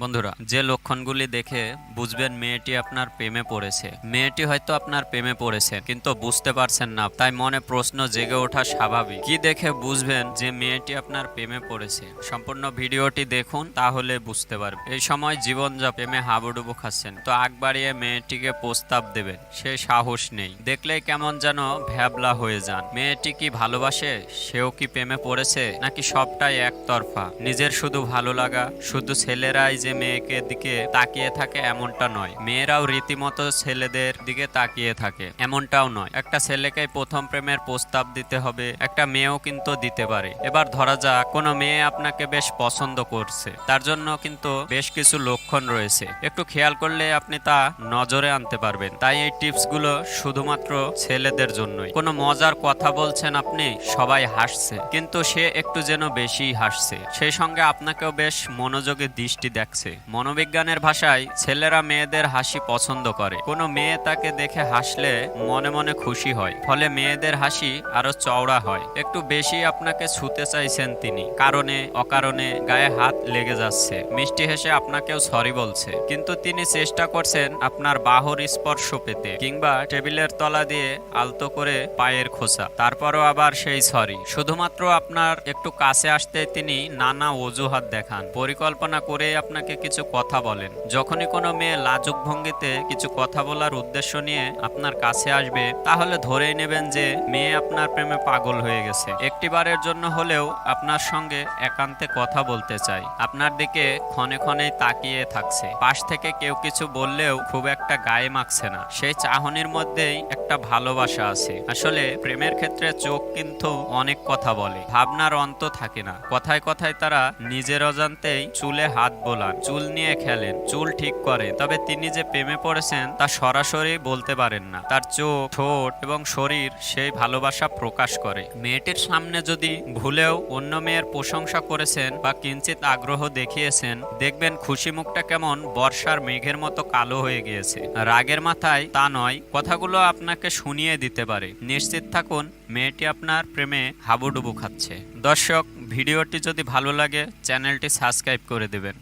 বন্ধুরা, যে লক্ষণগুলি দেখে বুঝবেন মেয়েটি আপনার প্রেমে পড়েছে। মেয়েটি হয়তো আপনার প্রেমে পড়েছে, কিন্তু বুঝতে পারছেন না। তাই মনে প্রশ্ন জেগে ওঠা স্বাভাবিক। কি দেখে বুঝবেন যে মেয়েটি আপনার প্রেমে পড়েছে? সম্পূর্ণ ভিডিওটি দেখুন, তাহলে বুঝতে পারবেন। এই সময় জীবন যা প্রেমে হাবুডুবু খাচ্ছেন। তো আগ বাড়িয়ে মেয়েটিকে প্রস্তাব দেবেন। সে সাহস নেই। দেখলেই কেমন যেন ভ্যাবলা হয়ে যান। মেয়েটি কি ভালোবাসে? সেও কি প্রেমে পড়েছে? নাকি সবটাই একতরফা? নিজের শুধু ভালো লাগা, শুধু ছেলেরাই যে মেয়েকে দিকে তাকিয়ে থাকে এমনটা নয়। মেয়েরাও রীতিমতো ছেলেদের দিকে তাকিয়ে থাকে, এমনটাও নয়। একটা ছেলেকে প্রথম প্রেমের প্রস্তাব দিতে হবে, একটা মেয়েও কিন্তু দিতে পারে। এবার ধরা যাক, কোনো মেয়ে আপনাকে বেশ পছন্দ করছে। তার জন্য কিন্তু বেশ কিছু লক্ষণ রয়েছে। একটু খেয়াল করলে আপনি তা নজরে আনতে পারবেন। তাই এই টিপসগুলো শুধুমাত্র ছেলেদের জন্যই। কোনো মজার কথা বলছেন আপনি, সবাই হাসছে। কিন্তু সে একটু যেন বেশি হাসছে। সেই সঙ্গে আপনাকেও বেশ মনোযোগে দৃষ্টি দেখছে মনোবিজ্ঞানের ভাষায় ছেলেরা মেয়েদের হাসি পছন্দ করে। কোনো মেয়ে তাকে দেখে হাসলে মনে মনে খুশি হয়, ফলে মেয়েদের হাসি আরও চওড়া হয়। একটু বেশি আপনাকে ছুতে চাইছেন তিনি। কারণে, অকারণে গায়ে হাত লেগে যাচ্ছে। মিষ্টি হেসে আপনাকেও সরি বলছে। কিন্তু তিনি চেষ্টা করছেন আপনার বাহর স্পর্শ পেতে, কিংবা টেবিলের তলা দিয়ে আলতো করে পায়ের খোসা। তারপরও আবার সেই সরি শুধুমাত্র আপনার একটু কাছে আসতে তিনি নানা অজুহাত দেখান। পরিকল্পনা করে আপনাকে কিছু কথা বলেন। যখনই কোনো মেয়ে লাজুক ভঙ্গিতে কিছু কথা বলার উদ্দেশ্য নিয়ে আপনার কাছে আসবে, তাহলে ধরেই নেবেন যে মেয়ে আপনার প্রেমে পাগল হয়ে গেছে। একটিবারের জন্য হলেও আপনার সঙ্গে একান্তে কথা বলতে চাই। আপনার দিকে ক্ষণে ক্ষণেই তাকিয়ে থাকছে। পাশ থেকে কেউ কিছু বললেও খুব একটা গায়ে মাখছে না। সেই চাহনির মধ্যেই একটা ভালোবাসা আছে। আসলে প্রেমের ক্ষেত্রে চোখ কিন্তু অনেক কথা বলে। ভাবনার অন্ত থাকে না। কথায় কথায় তারা নিজের অজান্তেই চুলে হাত বোলান। চুল নিয়ে খেলেন, চুল ঠিক করে, তবে তিনি যে প্রেমে পড়েছেন তা সরাসরি বলতে পারেন না। তার চোখ, ঠোঁট এবং শরীর সেই ভালোবাসা প্রকাশ করে। মেয়েটির সামনে যদি ভুলেও অন্য মেয়ের প্রশংসা করেছেন বা কিঞ্চিত আগ্রহ দেখিয়েছেন, দেখবেন খুশি মুখটা কেমন বর্ষার মেঘের মতো কালো হয়ে গিয়েছে। রাগের মাথায় তা নয়, কথাগুলো আপনাকে শুনিয়ে দিতে পারে। নিশ্চিত থাকুন, মেয়েটি আপনার প্রেমে হাবুডুবু খাচ্ছে। দর্শক, ভিডিওটি যদি ভালো লাগে, চ্যানেলটি সাবস্ক্রাইব করে দেবেন।